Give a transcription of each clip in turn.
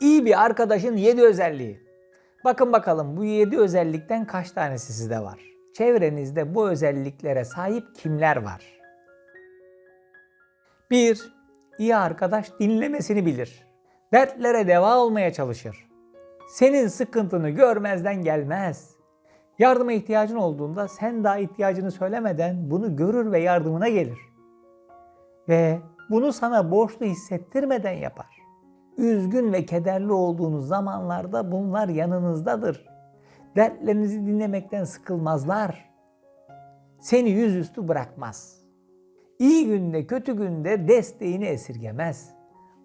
İyi bir arkadaşın 7 özelliği. Bakın bakalım bu 7 özellikten kaç tanesi sizde var? Çevrenizde bu özelliklere sahip kimler var? 1. İyi arkadaş dinlemesini bilir. Dertlere deva olmaya çalışır. Senin sıkıntını görmezden gelmez. Yardıma ihtiyacın olduğunda sen daha ihtiyacını söylemeden bunu görür ve yardımına gelir. Ve bunu sana borçlu hissettirmeden yapar. Üzgün ve kederli olduğunuz zamanlarda bunlar yanınızdadır. Dertlerinizi dinlemekten sıkılmazlar. Seni yüzüstü bırakmaz. İyi günde kötü günde desteğini esirgemez.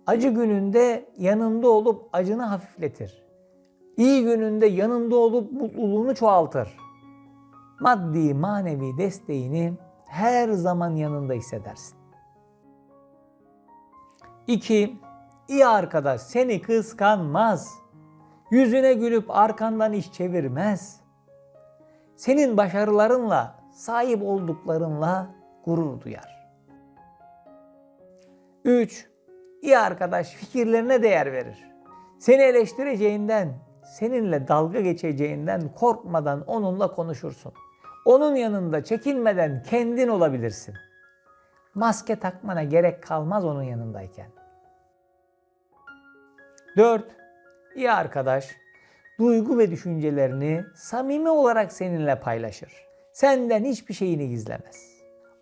Acı gününde yanında olup acını hafifletir. İyi gününde yanında olup mutluluğunu çoğaltır. Maddi manevi desteğini her zaman yanında hissedersin. 2. İyi arkadaş seni kıskanmaz. Yüzüne gülüp arkandan iş çevirmez. Senin başarılarınla, sahip olduklarınla gurur duyar. 3. İyi arkadaş fikirlerine değer verir. Seni eleştireceğinden, seninle dalga geçeceğinden korkmadan onunla konuşursun. Onun yanında çekinmeden kendin olabilirsin. Maske takmana gerek kalmaz onun yanındayken. 4. İyi arkadaş duygu ve düşüncelerini samimi olarak seninle paylaşır. Senden hiçbir şeyini gizlemez.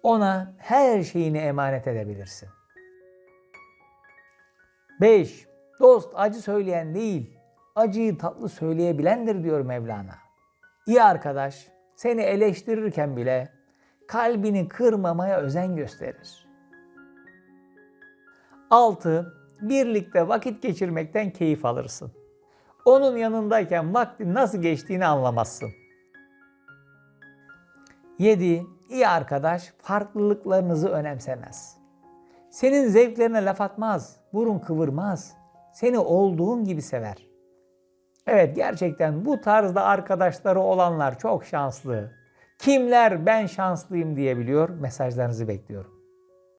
Ona her şeyini emanet edebilirsin. 5. Dost acı söyleyen değil, acıyı tatlı söyleyebilendir diyor Mevlana. İyi arkadaş seni eleştirirken bile kalbini kırmamaya özen gösterir. 6. Birlikte vakit geçirmekten keyif alırsın. Onun yanındayken vaktin nasıl geçtiğini anlamazsın. 7. İyi arkadaş farklılıklarınızı önemsemez. Senin zevklerine laf atmaz, burun kıvırmaz. Seni olduğun gibi sever. Evet gerçekten bu tarzda arkadaşları olanlar çok şanslı. Kimler ben şanslıyım diyebiliyor mesajlarınızı bekliyorum.